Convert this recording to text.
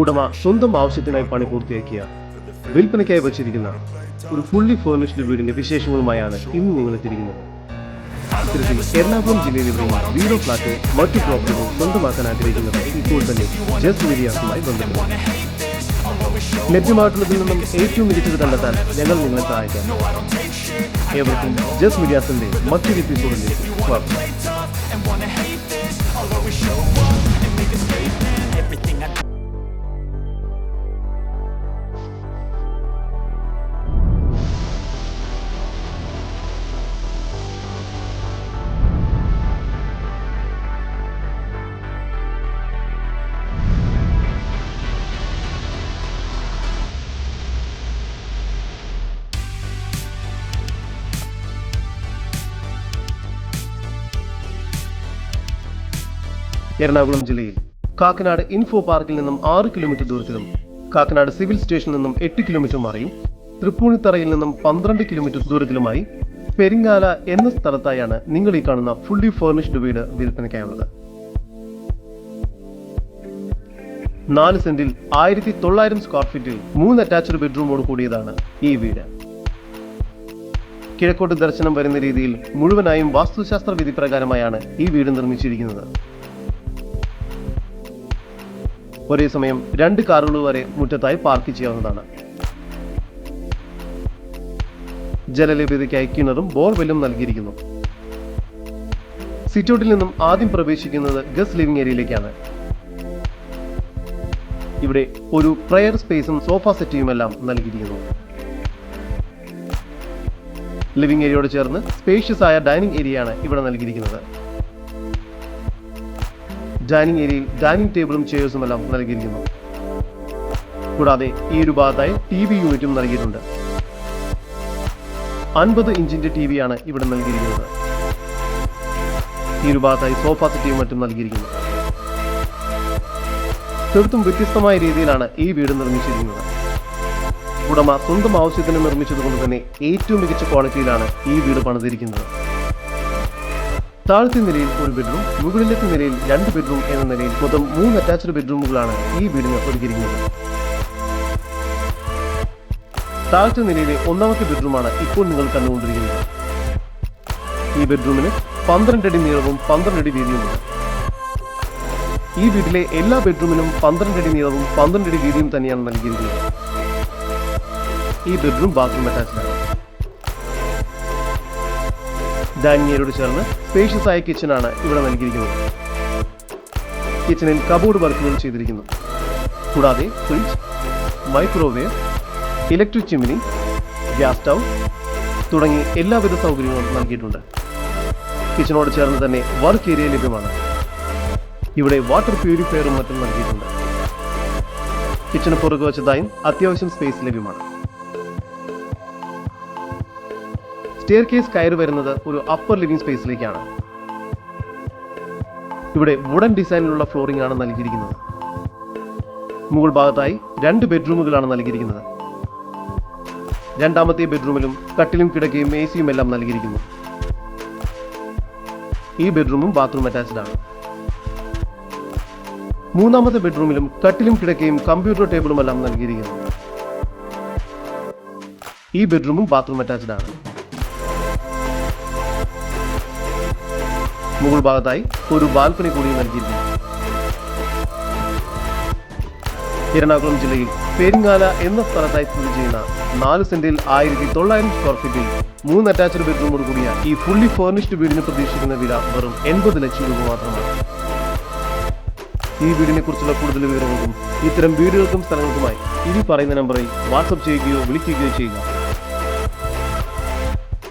ഉടമ സ്വന്തം ആവശ്യത്തിനായി പണി പൂർത്തിയാക്കിയ വിൽപ്പനയ്ക്കായി വച്ചിരിക്കുന്ന ഒരു ഫുള്ളി ഫേർണിഷ്ഡ് വീടിന്റെ വിശേഷങ്ങളുമായാണ് ഇന്ന് നിങ്ങൾ എത്തിയിരിക്കുന്നത്. ഇത്തരത്തിൽ എറണാകുളം ജില്ലയിലെ വീടോ ഫ്ലാറ്റോ മറ്റു പ്രോപ്പർട്ടികൾ സ്വന്തമാക്കാൻ ആഗ്രഹിക്കുന്നത് ഇപ്പോൾ തന്നെ ജസ്റ്റ് മീഡിയാസുമായി ബന്ധപ്പെടും ലഭ്യമായിട്ടുള്ളതിൽ നിന്നും ഏറ്റവും മികച്ചത് കണ്ടെത്താൻ ഞങ്ങൾ നിങ്ങളെ സഹായിക്കാം. ഏവർക്കും ജസ് മീഡിയാസിന്റെ മറ്റൊരു എപ്പിസോഡിലേക്ക് സ്വാഗതം. എറണാകുളം ജില്ലയിൽ. കാക്കനാട് ഇൻഫോ പാർക്കിൽ നിന്നും ആറ് കിലോമീറ്റർ ദൂരത്തിലും കാക്കനാട് സിവിൽ സ്റ്റേഷനിൽ നിന്നും എട്ട് കിലോമീറ്റർ മാറിയും തൃപ്പൂണിത്തറയിൽ നിന്നും പന്ത്രണ്ട് കിലോമീറ്റർ ദൂരത്തിലുമായി പെരിങ്ങാല എന്ന സ്ഥലത്തായാണ് നിങ്ങൾ ഈ കാണുന്ന ഫുള്ളി ഫേർണിഷ്ഡ് വീട് വിൽപ്പനയ്ക്കായുള്ളത്. നാല് സെന്റിൽ ആയിരത്തി തൊള്ളായിരം സ്ക്വയർ ഫീറ്റിൽ മൂന്ന് അറ്റാച്ച്ഡ് ബെഡ്റൂമോട് കൂടിയതാണ് ഈ വീട്. കിഴക്കോട്ട് ദർശനം വരുന്ന രീതിയിൽ മുഴുവനായും വാസ്തുശാസ്ത്ര വിധി പ്രകാരമായാണ് ഈ വീട് നിർമ്മിച്ചിരിക്കുന്നത്. ഒരേ സമയം രണ്ട് കാറുകൾ വരെ മുറ്റത്തായി പാർക്ക് ചെയ്യാവുന്നതാണ്. ജലലഭ്യതയ്ക്കായി കിണറും ബോർവെല്ലും നൽകിയിരിക്കുന്നു. സിറ്റൗട്ടിൽ നിന്നും ആദ്യം പ്രവേശിക്കുന്നത് ഗസ്റ്റ് ലിവിംഗ് ഏരിയയിലേക്കാണ്. ഇവിടെ ഒരു പ്രയർ സ്പേസും സോഫ സെറ്റിയുമെല്ലാം നൽകിയിരിക്കുന്നു. ലിവിംഗ് ഏരിയയോട് ചേർന്ന് സ്പേഷ്യസ് ആയ ഡൈനിങ് ഏരിയയാണ് ഇവിടെ നൽകിയിരിക്കുന്നത്. ഡൈനിങ് ഏരിയയിൽ ഡൈനിങ് ടേബിളും ചെയേഴ്സും എല്ലാം നൽകിയിരിക്കുന്നു. കൂടാതെ ഈ ഒരു ഭാഗത്തായി ടി വി യൂണിറ്റും നൽകിയിട്ടുണ്ട്. അൻപത് ഇഞ്ചിന്റെ ടി വിയാണ് ഇവിടെ നൽകിയിരിക്കുന്നത്. ഈ ഒരു ഭാഗത്തായി സോഫ സെറ്റിയും മറ്റും നൽകിയിരിക്കുന്നു. തീർത്തും വ്യത്യസ്തമായ രീതിയിലാണ് ഈ വീട് നിർമ്മിച്ചിരിക്കുന്നത്. ഉടമ സ്വന്തം ആവശ്യത്തിന് നിർമ്മിച്ചതുകൊണ്ട് തന്നെ ഏറ്റവും മികച്ച ക്വാളിറ്റിയിലാണ് ഈ വീട് പണിതിരിക്കുന്നത്. താഴത്തെ നിലയിൽ ഒരു ബെഡ്റൂം മുകളിലത്തെ നിലയിൽ രണ്ട് ബെഡ്റൂം എന്ന നിലയിൽ മൊത്തം മൂന്ന് അറ്റാച്ച്ഡ് ബെഡ്റൂമുകളാണ് ഈ വീടിന് ഒരുക്കിയിരിക്കുന്നത്. താഴത്തെ നിലയിലെ ഒന്നാമത്തെ ബെഡ്റൂമാണ് ഇപ്പോൾ നിങ്ങൾ കണ്ടുകൊണ്ടിരിക്കുന്നത്. ഈ ബെഡ്റൂമിന് പന്ത്രണ്ട് അടി നീളവും പന്ത്രണ്ട് അടി വീതിയുമുണ്ട്. ഈ വീട്ടിലെ എല്ലാ ബെഡ്റൂമിനും പന്ത്രണ്ട് അടി നീളവും പന്ത്രണ്ട് അടി വീതിയും തന്നെയാണ് നൽകിയിരിക്കുന്നത്. ഈ ബെഡ്റൂം ബാത്റൂം അറ്റാച്ച്ഡ് ആണ്. ഡൈനിങ് ഏരിയയോട് ചേർന്ന് സ്പേഷ്യസ് ആയ കിച്ചണാണ് ഇവിടെ നൽകിയിരിക്കുന്നത്. കിച്ചണിൽ കബോർഡ് വർക്കുകൾ ചെയ്തിരിക്കുന്നു. കൂടാതെ fridge microwave electric chimney gas stove തുടങ്ങി എല്ലാവിധ സൗകര്യങ്ങളും നൽകിയിട്ടുണ്ട്. കിച്ചണോട് ചേർന്ന് തന്നെ വർക്ക് ഏരിയ ലഭ്യമാണ്. ഇവിടെ വാട്ടർ പ്യൂരിഫയറും മറ്റും നൽകിയിട്ടുണ്ട്. കിച്ചണ് പുറകു വച്ചതായും അത്യാവശ്യം സ്പേസ് ലഭ്യമാണ്. സ്റ്റെയർ കേസ് കയറി വരുന്നത് ഒരു അപ്പർ ലിവിംഗ് സ്പേസിലേക്കാണ് ഇവിടെ വുഡൻ ഡിസൈനിലുള്ള ഫ്ലോറിംഗ് ആണ് നൽകിയിരിക്കുന്നത്. മുകൾ ഭാഗത്തായി രണ്ട് ബെഡ്റൂമുകളാണ് നൽകിയിരിക്കുന്നത്. രണ്ടാമത്തെ ബെഡ്റൂമിലും കട്ടിലും കിടക്കയും എ സിയും എല്ലാം നൽകിയിരിക്കുന്നു. ഈ ബെഡ്റൂമും ബാത്റൂം അറ്റാച്ച്ഡ് ആണ്. മൂന്നാമത്തെ ബെഡ്റൂമിലും കട്ടിലും കിടക്കയും കമ്പ്യൂട്ടർ ടേബിളും എല്ലാം നൽകിയിരിക്കുന്നു. ഈ ബെഡ്റൂമും ബാത്റൂം അറ്റാച്ച്ഡ് ആണ്. മുകൾ ഭാഗത്തായി ഒരു ബാൽക്കണി കൂടി നൽകിയിരുന്നു. എറണാകുളം ജില്ലയിൽ പെരിങ്ങാല എന്ന സ്ഥലത്തായി സ്ഥിതി ചെയ്യുന്ന നാല് സെന്റിൽ ആയിരത്തി തൊള്ളായിരം സ്ക്വയർ ഫീറ്റിൽ മൂന്ന് അറ്റാച്ച്ഡ് ബെഡ്റൂമോട് കൂടിയ ഈ ഫുള്ളി ഫർണിഷ്ഡ് വീടിന് പ്രതീക്ഷിക്കുന്ന വില വെറും എൺപത് ലക്ഷം രൂപ മാത്രമാണ്. ഈ വീടിനെ കുറിച്ചുള്ള കൂടുതൽ വിവരങ്ങൾക്കും ഇത്തരം വീടുകൾക്കും സ്ഥലങ്ങൾക്കുമായി ഇനി പറയുന്ന നമ്പറിൽ വാട്സപ്പ് ചെയ്യുകയോ വിളിക്കുകയോ ചെയ്യുക.